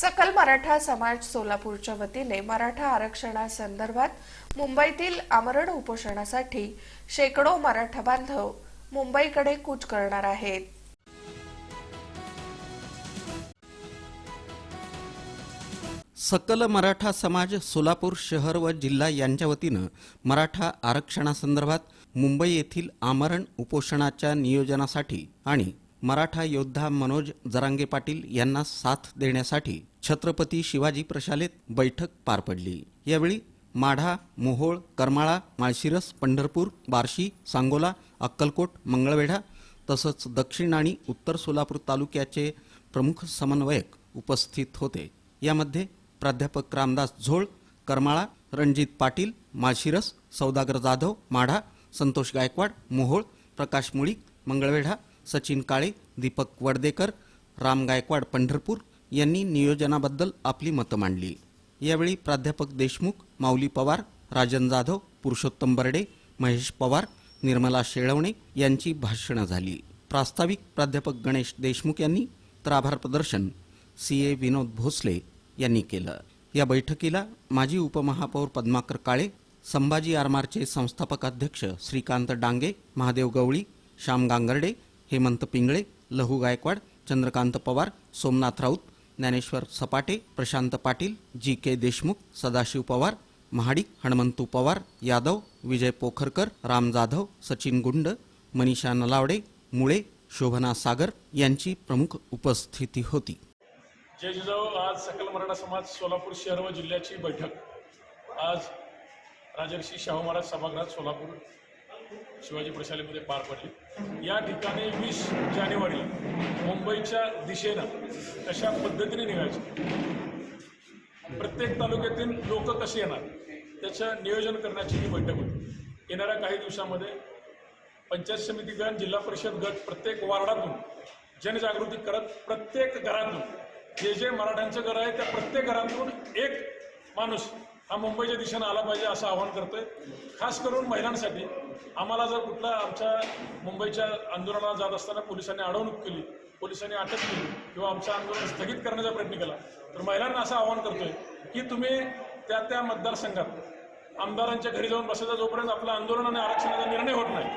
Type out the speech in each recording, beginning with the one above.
सकल मराठा समाज सोलापूरच्या वतीने मराठा आरक्षणासंदर्भात मुंबईतील आमरण उपोषणासाठी शेकडो मराठा बांधव मुंबईकडे कूच करणार आहेत. सकल मराठा समाज सोलापूर शहर व जिल्हा यांच्या वतीनं मराठा आरक्षणासंदर्भात मुंबई येथील आमरण उपोषणाच्या नियोजनासाठी आणि मराठा योद्धा मनोज जरांगे पाटील यांना साथ देण्यासाठी छत्रपती शिवाजी प्रशालेत बैठक पार पडली. यावेळी माढा मोहोळ करमाळा माळशिरस पंढरपूर बार्शी सांगोला अक्कलकोट मंगळवेढा तसंच दक्षिण आणि उत्तर सोलापूर तालुक्याचे प्रमुख समन्वयक उपस्थित होते. यामध्ये प्राध्यापक रामदास झोळ करमाळा रणजित पाटील माळशिरस सौदागर जाधव माढा संतोष गायकवाड मोहोळ प्रकाश मुळीक मंगळवेढा सचिन काळे दीपक वडदेकर राम गायकवाड पंढरपूर यांनी नियोजनाबद्दल आपली मतं मांडली. यावेळी प्राध्यापक देशमुख माऊली पवार राजन जाधव पुरुषोत्तम बर्डे महेश पवार निर्मला शेळवणे यांची भाषणं झाली. प्रास्ताविक प्राध्यापक गणेश देशमुख यांनी तर आभार प्रदर्शन सी ए विनोद भोसले यांनी केलं. या बैठकीला माजी उपमहापौर पद्माकर काळे संभाजी आरमारचे संस्थापक अध्यक्ष श्रीकांत डांगे महादेव गवळी श्याम गांगर्डे हेमंत पिंगळे लहू गायकवाड चंद्रकांत पवार सोमनाथ राऊत ज्ञानेश्वर सपाटे प्रशांत पाटील जी के देशमुख सदाशिव पवार महाडिक हणमंतू पवार यादव विजय पोखरकर राम जाधव सचिन गुंड मनीषा नलावडे मुळे शोभना सागर यांची प्रमुख उपस्थिती होती. जय जिजाऊ आज सकल मराठा समाज सोलापूर शहर व जिल्ह्याची बैठक. आज राजर्षी शाहू महाराज सभागृहात सोलापूर शिवाजी प्रशालेमध्ये पार पडली. या ठिकाणी वीस जानेवारी मुंबईच्या दिशेनं कशा पद्धतीने निघायचे. प्रत्येक तालुक्यातील लोक कसे येणार? त्याचं नियोजन करण्याची ही बैठक होती. येणाऱ्या काही दिवसामध्ये पंचायत समिती गण जिल्हा परिषद गट प्रत्येक वार्डातून जनजागृती करत प्रत्येक घरातून जे जे मराठ्यांचं घर आहे त्या प्रत्येक घरातून एक माणूस हा मुंबईच्या दिशेनं आला पाहिजे असं आवाहन करतोय. खास करून महिलांसाठी. आम्हाला जर कुठला आमच्या मुंबईच्या आंदोलनाला जात असताना पोलिसांनी अडवणूक केली पोलिसांनी अटक केली किंवा आमचं आंदोलन स्थगित करण्याचा प्रयत्न केला तर महिलांना असं आवाहन करतोय की तुम्ही त्या त्या मतदारसंघात आमदारांच्या घरी जाऊन बसायचा जोपर्यंत आपलं आंदोलन आणि आरक्षणाचा निर्णय होत नाही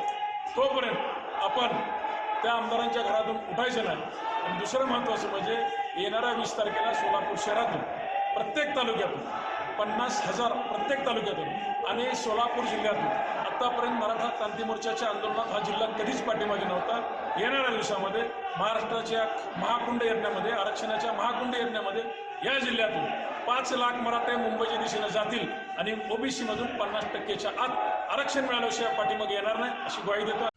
तोपर्यंत आपण त्या आमदारांच्या घरातून उठायचं नाही. आणि दुसरं महत्त्वाचं म्हणजे येणाऱ्या वीस तारखेला सोलापूर शहरातून प्रत्येक तालुक्यातून पन्नास हजार प्रत्येक तालुक्यातून आणि सोलापूर जिल्ह्यातून. आत्तापर्यंत मराठा क्रांती मोर्चाच्या आंदोलनात हा जिल्हा कधीच पाठीमागे नव्हता. येणाऱ्या दिवसामध्ये महाराष्ट्राच्या महाकुंड यज्ञामध्ये आरक्षणाच्या महाकुंड यज्ञामध्ये या जिल्ह्यातून पाच लाख मराठे मुंबईच्या दिशेने जातील आणि ओबीसीमधून पन्नास टक्केच्या आत आरक्षण मिळाल्याशिवाय पाठीमागे येणार नाही अशी ग्वाही देतो.